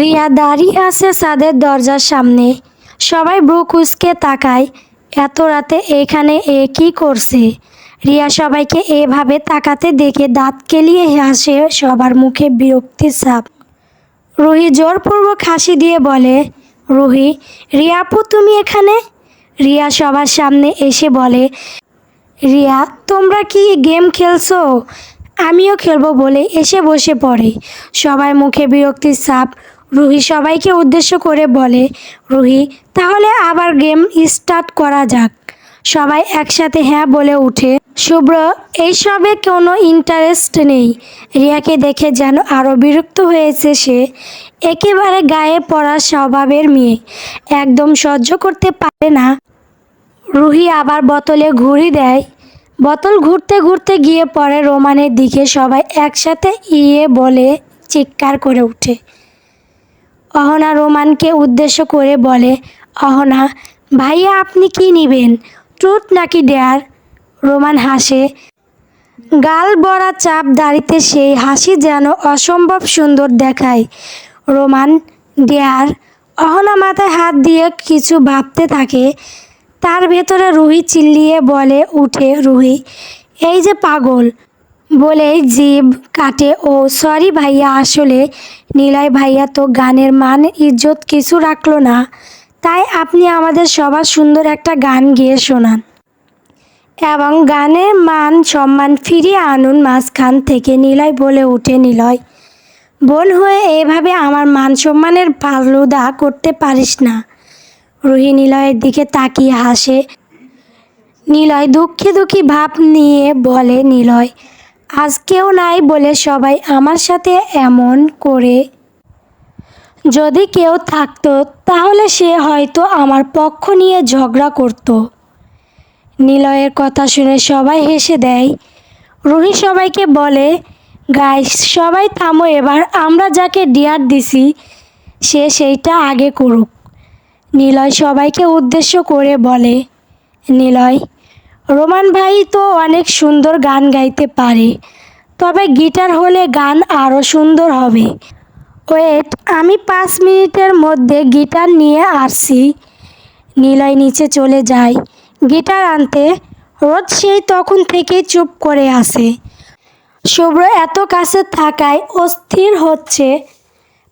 রিয়া দাঁড়িয়ে আছে সাদের দরজার সামনে। সবাই ব্রু কুচকে তাকায়। এত রাতে এখানে এ কি করছে? রিয়া সবাইকে এভাবে তাকাতে দেখে দাঁত কেলিয়ে হাসে সবার মুখে বিরক্তির ছাপ। রুহি জোরপূর্বক হাসি দিয়ে বলে, রুহি, রিয়া আপু, তুমি এখানে? রিয়া সবার সামনে এসে বলে, রিয়া, তোমরা কি গেম খেলছো? আমিও খেলব, বলে এসে বসে পড়ে। সবার মুখে বিরক্তির ছাপ রুহি সবাইকে উদ্দেশ্য করে বলে, রুহি, তাহলে আবার গেম স্টার্ট করা যাক। সবাই একসাথে হ্যাঁ বলে উঠে, শুভ্র, এইসবে কোনো ইন্টারেস্ট নেই। রিয়াকে দেখে যেন আরও বিরক্ত হয়েছে সে, একেবারে গায়ে পড়া স্বভাবের মেয়ে। একদম সহ্য করতে পারে না। রুহি আবার বোতলে ঘুরি দেয়। বোতল ঘুরতে ঘুরতে গিয়ে পরে রোমানের দিকে সবাই একসাথে ইয়ে বলে চিৎকার করে ওঠে অহনা রোমানকে উদ্দেশ্য করে বলে, অহনা, ভাইয়া আপনি কি নেবেন? ট্রুথ নাকি ডেয়ার? রোমান হাসে। গাল বড়া চাপ দাড়িতে সেই হাসি যেন অসম্ভব সুন্দর দেখায়। Roman, dare? অহনা মাথায় হাত দিয়ে কিছু ভাবতে থাকে। তার ভেতরে রুহি চিল্লিয়ে বলে উঠে, রুহি, এই যে পাগল বলে জীব কাটে। ও, সরি ভাইয়া, আসলে নিলয় ভাইয়া তো গানের মান, ইজ্জত কিছু রাখল না। তাই আপনি আমাদের সবার সুন্দর একটা গান গেয়ে শোনান। এবং গানের মান সম্মান ফিরিয়ে আনুন মাঝখান থেকে নিলয় বলে উঠে নিলয়। বোন হয়ে এভাবে আমার মান সম্মানের ফালুদা করতে পারিস না। রুহি নিলয়ের দিকে তাকিয়ে হাসে। নিলয় দুঃখী দুঃখী ভাব নিয়ে বলে, নিলয় আজকেও নাই বলে সবাই আমার সাথে এমন করে। যদি কেউ থাকতো, তাহলে সে হয়তো আমার পক্ষ নিয়ে ঝগড়া করত। নিলয়ের কথা শুনে সবাই হেসে দেয়। রুহি সবাইকে বলে, গাইস, সবাই থামো, এবার আমরা যাকে ডিয়ার দিছি, সে সেইটা আগে করুক। নিলয় সবাইকে উদ্দেশ্য করে বলে, নিলয় রোমান ভাই তো অনেক সুন্দর গান গাইতে পারে, তবে গিটার হলে গান আরও সুন্দর হবে। ওয়েট, আমি পাঁচ মিনিটের মধ্যে গিটার নিয়ে আসছি। নিলয় নিচে চলে যায়। গিটার আনতে রোদ সেই তখন থেকেই চুপ করে আসে শুভ্র এত কাছে থাকায় অস্থির হচ্ছে।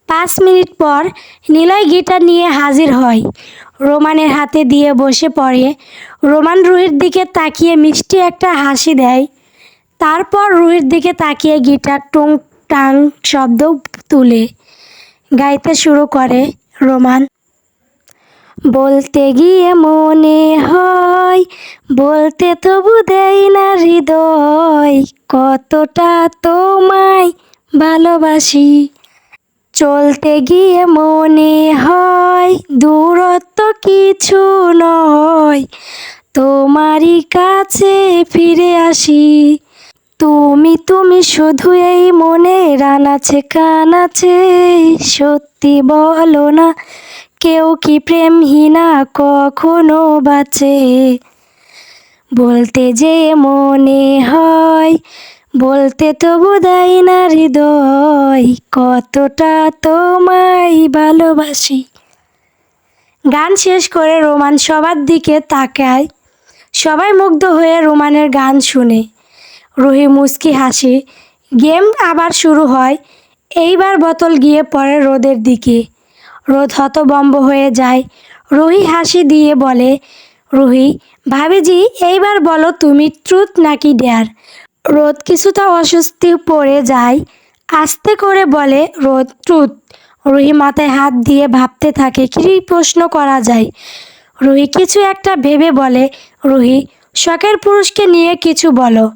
পাঁচ মিনিট পর নিলয় গিটার নিয়ে হাজির হয়। রোমানের হাতে দিয়ে বসে পড়ে। রোমান রুহির দিকে তাকিয়ে মিষ্টি একটা হাসি দেয়। তারপর রুহির দিকে তাকিয়ে গিটার টুং টাং শব্দ তুলে গাইতে শুরু করে রোমান। বলতে গিয়ে মনে হয়, বলতে তবু দেয় না হৃদয়, কতটা তোমায় ভালোবাসি। চলতে গিয়ে মনে কিছু নয়। তোমারই কাছে ফিরে আসি। তুমি তুমি শুধু এই মনে রান আছে, কান আছে। সত্যি বলো না, কেউ কি প্রেমহীনা কখনো বাঁচে? বলতে যে মনে হয়, বলতে তবু দেয় না হৃদয়। কতটা তোমায় ভালোবাসি। গান শেষ করে রোমান সবার দিকে তাকায়। সবাই মুগ্ধ হয়ে রোমানের গান শুনে। রুহি মুস্কি হাসি। গেম আবার শুরু হয়। এইবার বোতল গিয়ে পড়ে রোদের দিকে। রোদ হতবম্ব হয়ে যায়। রুহি হাসি দিয়ে বলে, রুহি, ভাবিজি, এইবার বলো তুমি ট্রুথ নাকি ডেয়ার রোদ কিছুটা অস্বস্তি পড়ে যায়। আস্তে করে বলে, রোদ ট্রুথ রুহি মাথায় হাত দিয়ে ভাবতে থাকে, কী প্রশ্ন করা যায়? রুহি কিছু একটা ভেবে বলে, রুহি, শখের পুরুষকে নিয়ে কিছু বলো।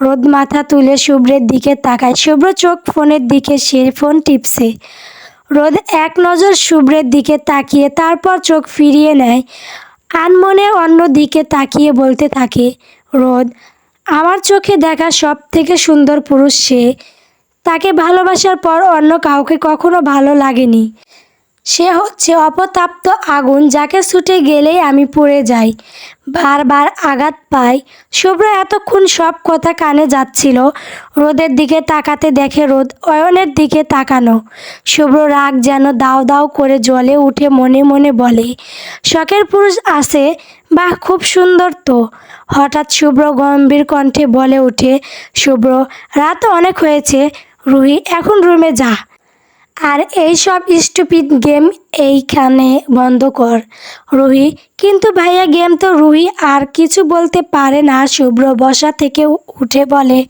রোদ মাথা তুলে শুভ্রের দিকে তাকায়, শুভ্র চোখ ফোনের দিকে সে ফোন টিপছে। রোদ এক নজর শুভ্রের দিকে তাকিয়ে তারপর চোখ ফিরিয়ে নেয়, আনমনে অন্য দিকে তাকিয়ে বলতে থাকে, রোদ, আমার চোখে দেখা সব থেকে সুন্দর পুরুষ সে। তাকে ভালোবাসার পর অন্য কাউকে কখনো ভালো লাগেনি। সে হচ্ছে অপতাপ্ত আগুন যাকে ছুটে গেলেই আমি পড়ে যাই। বারবার আঘাত পাই। শুভ্র এতক্ষণ সব কথা কানে যাচ্ছিল। রোদের দিকে তাকাতে দেখে রোদ, অয়নের দিকে তাকানো। শুভ্র রাগ যেন দাও দাও করে জলে উঠে মনে মনে বলে, শখের পুরুষ আছে, বাহ, খুব সুন্দর তো। হঠাৎ শুভ্র গম্ভীর কণ্ঠে বলে ওঠে, শুভ্র, রাত অনেক হয়েছে রুহি, এখন রুমে যা। আর এই সব স্টুপিড গেম এইখানে বন্ধ কর, রুহি। কিন্তু ভাইয়া, গেম তো রুহি আর কিছু বলতে পারে না, শুভ্র বসা থেকে উঠে বলে।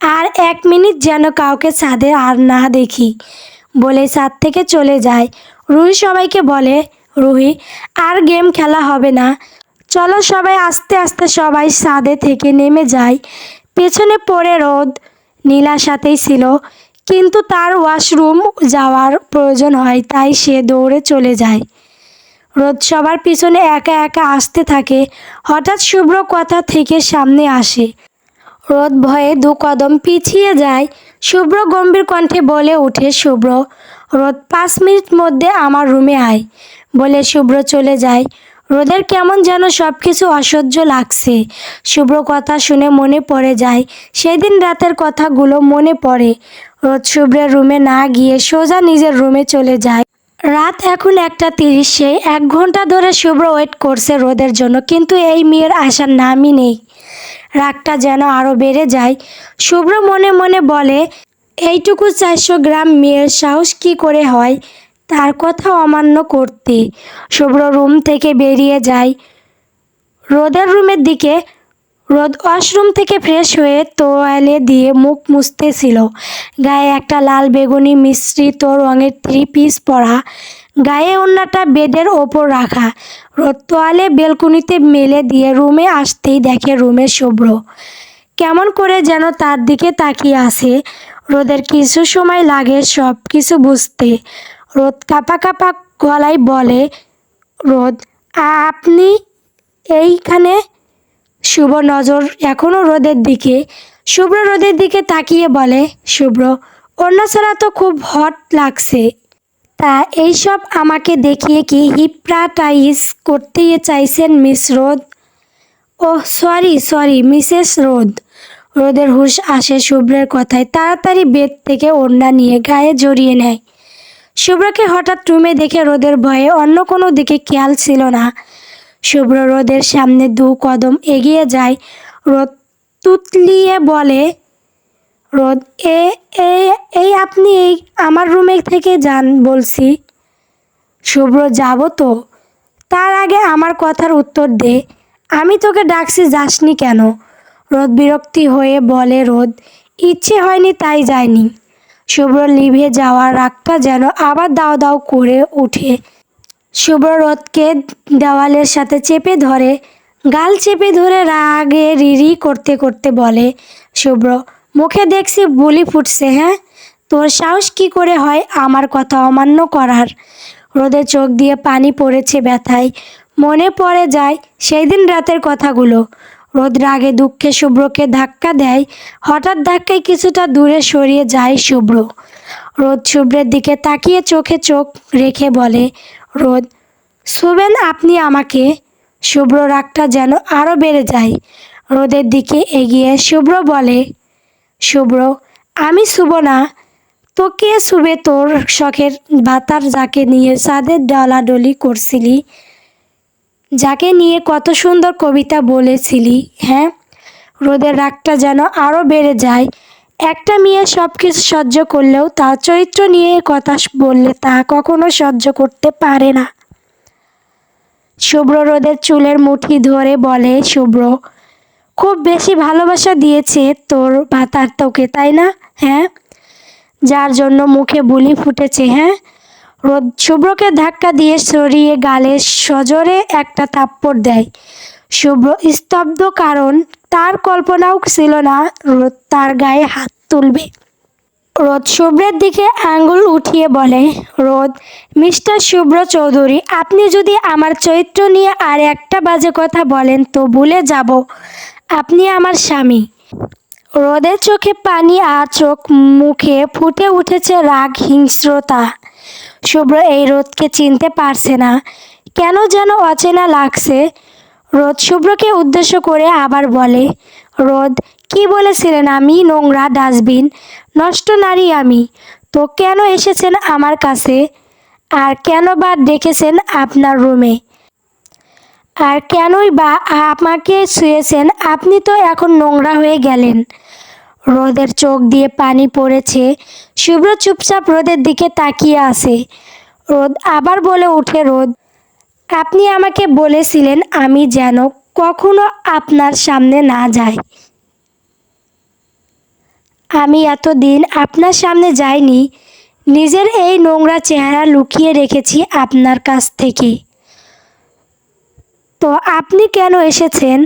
আর এক মিনিট যেন কাউকে ছাদে আর না দেখি, বলে ছাদ থেকে চলে যায়। রুহি সবাইকে বলে, রুহি, আর গেম খেলা হবে না। চলো সবাই আস্তে আস্তে সবাই ছাদে থেকে নেমে যায়। পেছনে পড়ে রোদ নীলার সাথেই ছিল। কিন্তু তার ওয়াশরুম যাওয়ার প্রয়োজন হয়, তাই সে দৌড়ে চলে যায়। রোদ সবার পিছনে একা একা আসতে থাকে, হঠাৎ শুভ্র কথা থেকে সামনে আসে। রোদ ভয়ে দু কদম পিছিয়ে যায়। শুভ্র গম্ভীর কণ্ঠে বলে ওঠে, শুভ্র, রোদ পাঁচ মিনিট মধ্যে আমার রুমে আয়। বলে শুভ্র চলে যায়। রোদের কেমন যেন সব কিছু অসহ্য লাগছে। শুভ্র কথা শুনে মনে পড়ে যায়, সেদিন রাতের কথাগুলো মনে পড়ে। রোদ শুভ্রের রুমে না গিয়ে সোজা নিজের রুমে চলে যায়। রাত এখন একটা তিরিশে, এক ঘণ্টা ধরে শুভ্র ওয়েট করছে রোদের জন্য, কিন্তু এই মেয়ের আসার নামই নেই। রাগটা যেন আরও বেড়ে যায়। শুভ্র মনে মনে বলে, এইটুকু চারশো গ্রাম মেয়ের সাহস কি করে হয়? তার কথা অমান্য করতে। শুভ্র রুম থেকে বেরিয়ে যায়। রোদের রুমের দিকে, রোদ ওয়াশরুম থেকে ফ্রেশ হয়ে তোয়ালে দিয়ে মুখ মুছতেছিল। গায়ে একটা লাল বেগুনি মিশ্রিত রঙের থ্রি পিস পরা। গায়ে অন্যটা বেডের ওপর রাখা। রোদ তোয়ালে বেলকুনিতে মেলে দিয়ে রুমে আসতেই দেখে রুমে শুভ্র। কেমন করে যেন তার দিকে তাকিয়ে আসে রোদের কিছু সময় লাগে সব কিছু বুঝতে। রোদ কাপা কাপা গলায় বলে, রোদ, আপনি এইখানে? শুভ নজর এখনও রোদের দিকে। শুভ্র রোদের দিকে তাকিয়ে বলে, শুভ্র, অন্য ছাড়া তো খুব হট লাগছে। তা এইসব আমাকে দেখিয়ে কি হিপ্রাটাইজ করতে চাইছেন, মিস রোদ? ও সরি সরি, মিসেস রোদ। রোদের হুঁশ আসে শুভ্রের কথায়। তাড়াতাড়ি বেদ থেকে ওড়না নিয়ে গায়ে জড়িয়ে নেয়। শুভ্রকে হঠাৎ রুমে দেখে রোদের ভয়ে অন্য কোনো দিকে খেয়াল ছিল না। শুভ্র রোদের সামনে দু কদম এগিয়ে যায়। রোদ তুতলিয়ে বলে, রোদ, এ এই আপনি এই আমার রুমে থেকে যান বলছি। শুভ্র, যাব তো। তার আগে আমার কথার উত্তর দে। আমি তোকে ডাকছি যাসনি কেন? রোদ বিরক্তি হয়ে বলে, রোদ, ইচ্ছে হয়নি তাই যায়নি। শুভ্র লিভে যাওয়ার রাগটা যেন আবার দাও দাও করে উঠে শুভ্র রোদকে দেওয়ালের সাথে চেপে ধরে, গাল চেপে ধরে রাগে রিরি করতে করতে বলে, শুভ্র, মুখে দেখছি বুলি ফুটছে হ্যাঁ? তোর সাহস কি করে হয় আমার কথা অমান্য করার? রোদে চোখ দিয়ে পানি পড়েছে ব্যথায়। মনে পড়ে যায় সেই দিন রাতের কথাগুলো। রোদ রাগে দুঃখে শুভ্রকে ধাক্কা দেয়, হঠাৎ ধাক্কায় কিছুটা দূরে সরিয়ে যায় শুভ্র। রোদ শুভ্রের দিকে তাকিয়ে চোখে চোখ রেখে বলে, রোদ শুবেন আপনি আমাকে? শুভ্র রাগটা যেন আরও বেড়ে যায়। রোদের দিকে এগিয়ে শুভ্র বলে, শুভ্র, আমি শুভ না। তো কে শুবে তোর শখের বাতার যাকে নিয়ে চাঁদের ডলাডলি করছিলি যাকে নিয়ে কত সুন্দর কবিতা বলেছিলি হ্যাঁ? রোদের রাগটা যেন আরও বেড়ে যায়। একটা মেয়ে সব কিছু সহ্য করলেও তার চরিত্র নিয়ে কথা বললে তা কখনো সহ্য করতে পারে না। শুভ্র রোদের চুলের মুঠি ধরে বলে, শুভ্র, খুব বেশি ভালোবাসা দিয়েছে তোর ভাতার তোকে, তাই না? হ্যাঁ? যার জন্য মুখে বুলি ফুটেছে হ্যাঁ? রোদ শুভ্রকে ধাক্কা দিয়ে সরিয়ে গালে সজোরে একটা থাপ্পড় দেয়। শুভ্র স্তব্ধ কারণ তার কল্পনাও ছিল না, রোদ তার গায়ে হাত তুলবে। রোদ শুভ্রের দিকে আঙ্গুল উঠিয়ে বলে, রোদ, মিস্টার শুভ্র চৌধুরী, আপনি যদি আমার চরিত্র নিয়ে আর একটা বাজে কথা বলেন তো ভুলে যাব। আপনি আমার স্বামী। রোদের চোখে পানি আর চোখ মুখে ফুটে উঠেছে রাগ, হিংস্রতা। শুভ্র এই রোদকে চিনতে পারছে না। কেন যেন অচেনা লাগছে। রোদ শুভ্রকে উদ্দেশ্য করে আবার বলে, রোদ, কি বলেছিলেন আমি, নোংরা ডাস্টবিন? নষ্ট নারী আমি। তো কেন এসেছেন আমার কাছে? আর কেন বা ডেকেছেন আপনার রুমে? আর কেনই বা আমাকে শুয়েছেন আপনি তো এখন নোংরা হয়ে গেলেন। রোদের চোখ দিয়ে পানি পড়েছে। শুভ্র চুপচাপ রোদের দিকে তাকিয়ে আছে। রোদ আবার বলে উঠে রোদ আপনি আমাকে বলেছিলেন আমি যেন কখনো আপনার সামনে না যাই। আমি এতদিন আপনার সামনে যাইনি। নিজের এই নোংরা চেহারা লুকিয়ে রেখেছি আপনার কাছ থেকে। তো আপনি কেন এসেছেন?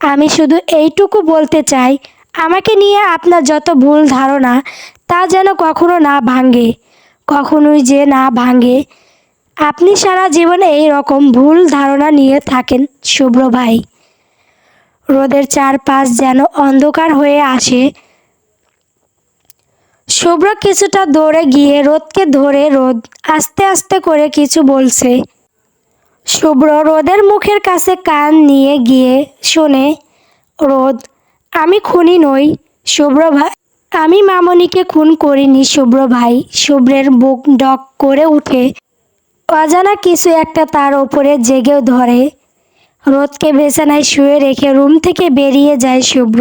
আমি শুধু এইটুকু বলতে চাই আমাকে নিয়ে আপনার যত ভুল ধারণা, তা যেন কখনো না ভাঙে, কখনোই যে না ভাঙে। আপনি সারা জীবনে এই রকম ভুল ধারণা নিয়ে থাকেন, শুভ্র ভাই। রোদের চারপাশ যেন অন্ধকার হয়ে আসে। শুভ্র কিছুটা দৌড়ে গিয়ে রোদকে ধরে রোদ আস্তে আস্তে করে কিছু বলছে। শুভ্র রোদের মুখের কাছে কান নিয়ে গিয়ে শোনে, রোদ আমি খুনি নই, শুভ্র ভাই। আমি মামনিকে খুন করিনি, শুভ্র ভাই। শুভ্রের বুক ডক করে উঠে, অজানা কিছু একটা তার ওপরে জেগেও ধরে। রোদকে বেছানায় শুয়ে রেখে রুম থেকে বেরিয়ে যায় শুভ্র।